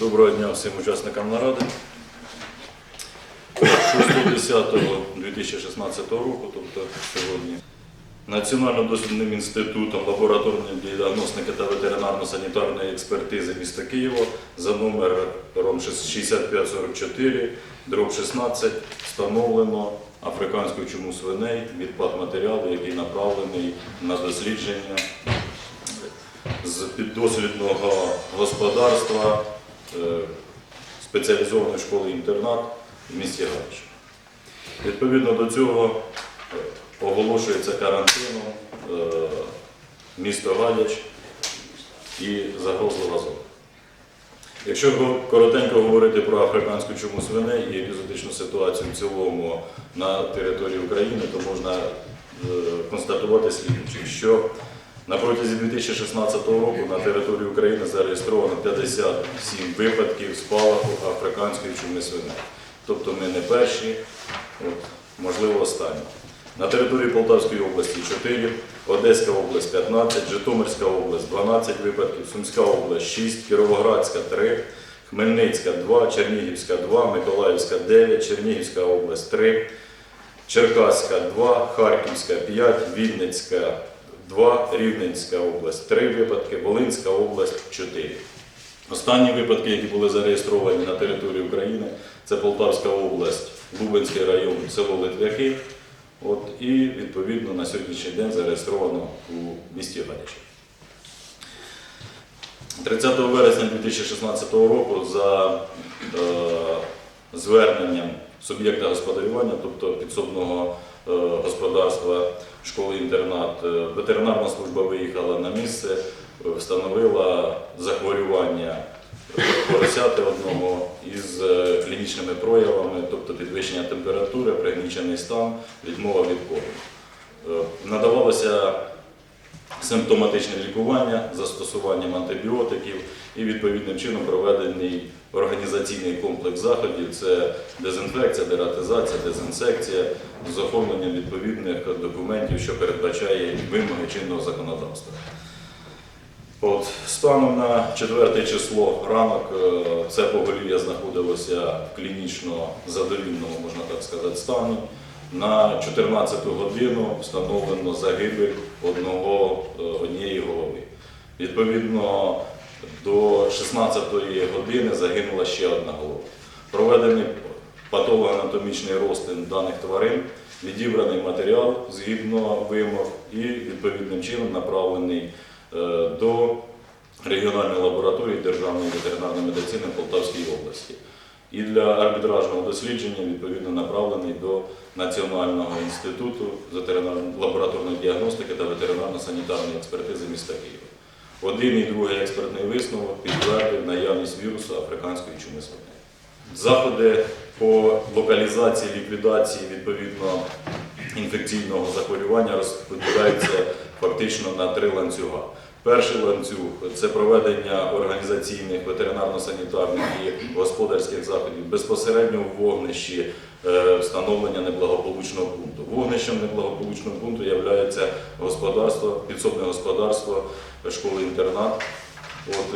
Доброго дня всім учасникам наради. 6.10.2016 року, тобто сьогодні, Національно-дослідним інститутом лабораторної діагностики та ветеринарно-санітарної експертизи міста Києва за номером 6544, дроб 16 встановлено африканську чуму свиней, відпад матеріалу, який направлений на дослідження з піддослідного господарства спеціалізованої школи інтернат в місті Галич. Відповідно до цього е, оголошується карантином е, місто Галич і загрозлива зона. Якщо коротенько говорити про африканську чуму свиней і епізодичну ситуацію в цілому на території України, то можна е, констатувати слідуюче, що на протязі 2016 року на території України зареєстровано 57 випадків спалаху африканської чуми свиней. Тобто ми не перші, от, можливо, останні. На території Полтавської області 4, Одеська область 15, Житомирська область 12 випадків, Сумська область 6, Кіровоградська 3, Хмельницька 2, Чернігівська 2, Миколаївська 9, Чернігівська область 3, Черкаська 2, Харківська 5, Вінницька 2, Рівненська область 3 випадки, Волинська область 4. Останні випадки, які були зареєстровані на території України, це Полтавська область, Лубенський район, село Литвяки. От, і відповідно на сьогоднішній день зареєстровано у місті Гадячі. 30 вересня 2016 року за е, зверненням суб'єкта господарювання, тобто підсобного е, господарства школи-інтернат, е, ветеринарна служба виїхала на місце, встановила захворювання поросяти одного із е, клінічними проявами, тобто підвищення температури, пригнічений стан, відмова від корму. Е, Надавалося симптоматичне лікування застосуванням антибіотиків і відповідним чином проведений організаційний комплекс заходів. Це дезінфекція, дератизація, дезінсекція з оформленням відповідних документів, що передбачає вимоги чинного законодавства. От, станом на 4 число ранок е, це поголів'я знаходилося в клінічно задовільному, можна так сказати, стані. На 14 годину встановлено загибель одного, е, однієї голови. Відповідно, до 16 години загинула ще одна голова. Проведений патологоанатомічний розтин даних тварин, відібраний матеріал згідно вимог і відповідним чином направлений е, до регіональної лабораторії Державної ветеринарної медицини Полтавської області. І для арбітражного дослідження відповідно направлений до Національного інституту лабораторної діагностики та ветеринарно-санітарної експертизи міста Києва. Один і другий експертний висновок підтвердив наявність вірусу африканської чуми свиней. Заходи по локалізації, ліквідації відповідно інфекційного захворювання розподіляються фактично на три ланцюга. Перший ланцюг це проведення організаційних ветеринарно-санітарних і господарських заходів безпосередньо в вогнищі е, встановлення неблагополучного пункту. Вогнищем неблагополучного пункту є господарство, підсобне господарство школи-інтернат,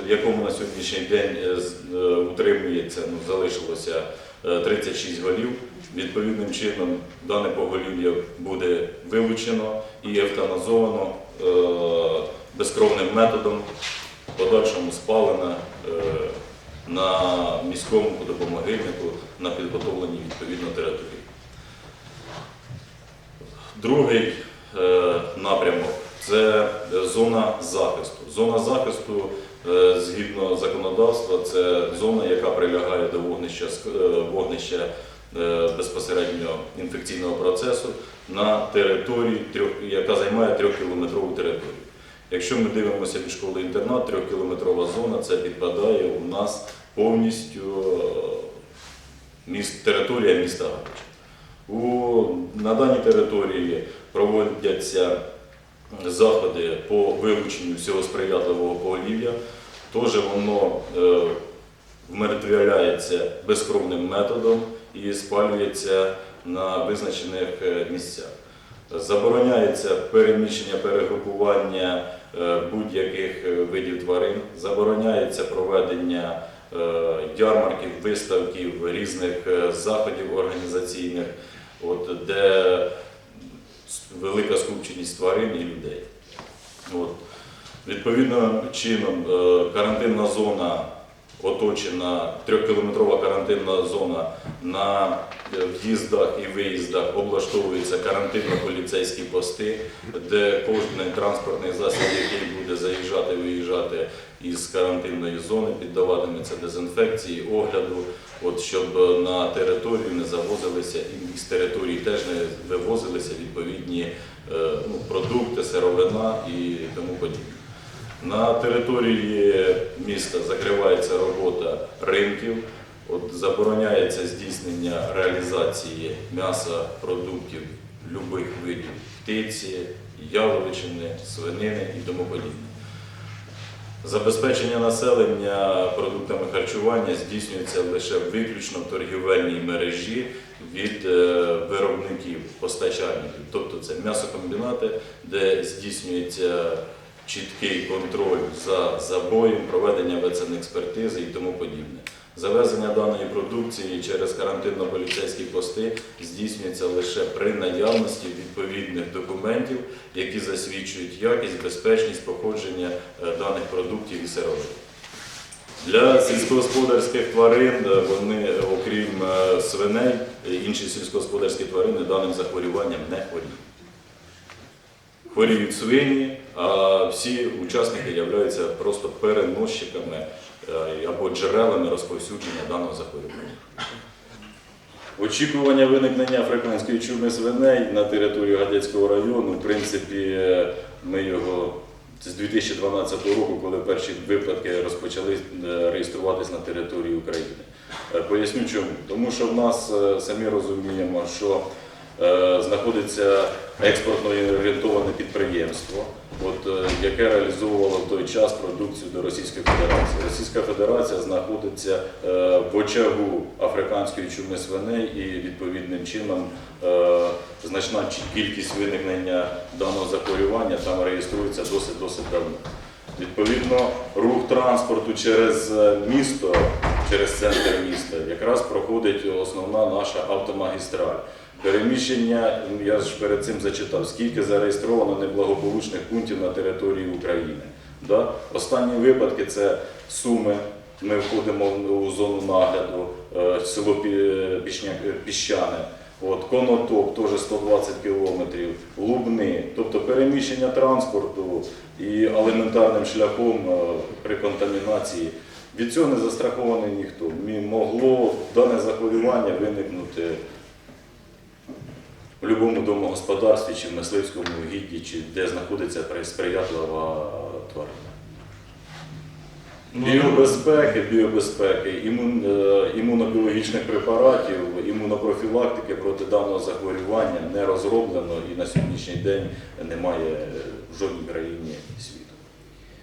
в якому на сьогоднішній день е, е, утримується, ну, залишилося 36 голів. Відповідним чином дане поголів'я буде вилучено і евтаназовано е, безкровним методом, подальшому спалено е, на міському водопомогильнику на підготовленій відповідно території. Другий е, напрямок це е, зона захисту. Зона захисту е, згідно законодавства це зона, яка прилягає до вогнища, е, вогнища е, безпосередньо інфекційного процесу на території, яка займає трьохкілометрову територію. Якщо ми дивимося від школи інтернат, трьохкілометрова зона це підпадає у нас повністю е, міст, територія міста Галич. На даній території проводяться заходи по вилученню всього сприятливого поголів'я. Теж воно е, вмертвяляється безкровним методом і спалюється на визначених е, місцях. Забороняється переміщення, перегрупування е, будь-яких видів тварин, забороняється проведення ярмарків, виставків, різних заходів організаційних, от, де велика скупченість тварин і людей. От. Відповідним чином е, карантинна зона оточена, трьохкілометрова карантинна зона на е, в'їздах і виїздах облаштовуються карантинно-поліцейські пости, де кожен транспортний засіб, який буде заїжджати, виїжджати із карантинної зони, піддаватиметься дезінфекції, огляду, от, щоб на територію не завозилися і з території теж не вивозилися відповідні е, ну, продукти, сировина і тому подібне. На території міста закривається робота ринків, от забороняється здійснення реалізації м'яса, продуктів любих видів птиці, яловичини, свинини і тому подібне. Забезпечення населення продуктами харчування здійснюється лише виключно в торгівельній мережі від е, виробників, постачальників. Тобто це м'ясокомбінати, де здійснюється чіткий контроль за забоєм, проведення ветсанекспертизи і тому подібне. Завезення даної продукції через карантинно-поліцейські пости здійснюється лише при наявності відповідних документів, які засвідчують якість, безпечність походження е, даних продуктів і сировин. Для сільськогосподарських тварин е, вони, е, окрім свиней, інші сільськогосподарські тварини даним захворюванням не хворіють. Хворіють свині, а всі учасники являються просто переносчиками е, або джерелами розповсюдження даного захворювання. Очікування виникнення африканської чуми свиней на території Гадяцького району, в принципі, ми його з 2012 року, коли перші випадки розпочали е, реєструватись на території України. Е, Поясню чому. Тому що в нас самі розуміємо, що знаходиться експортно орієнтоване підприємство, от, е, яке реалізовувало в той час продукцію до Російської Федерації. Російська Федерація знаходиться е, в очагу африканської чуми свиней і відповідним чином е, значна кількість виникнення даного захворювання там реєструється досить досить давно. Відповідно, рух транспорту через місто, через центр міста, якраз проходить основна наша автомагістраль. Переміщення, я ж перед цим зачитав, скільки зареєстровано неблагополучних пунктів на території України. Да? Останні випадки це Суми. Ми входимо у зону нагляду, е, село Піщане. От, Конотоп теж 120 кілометрів, Лубни, тобто переміщення транспорту і елементарним шляхом е, при контамінації. Від цього не застрахований ніхто. Могло дане захворювання виникнути в будь-якому домогосподарстві, чи в мисливському угідді, чи де знаходиться сприятлива тварина. Біобезпеки, біобезпеки, імун, імунобіологічних препаратів, імунопрофілактики проти даного захворювання не розроблено і на сьогоднішній день немає в жодній країні світу.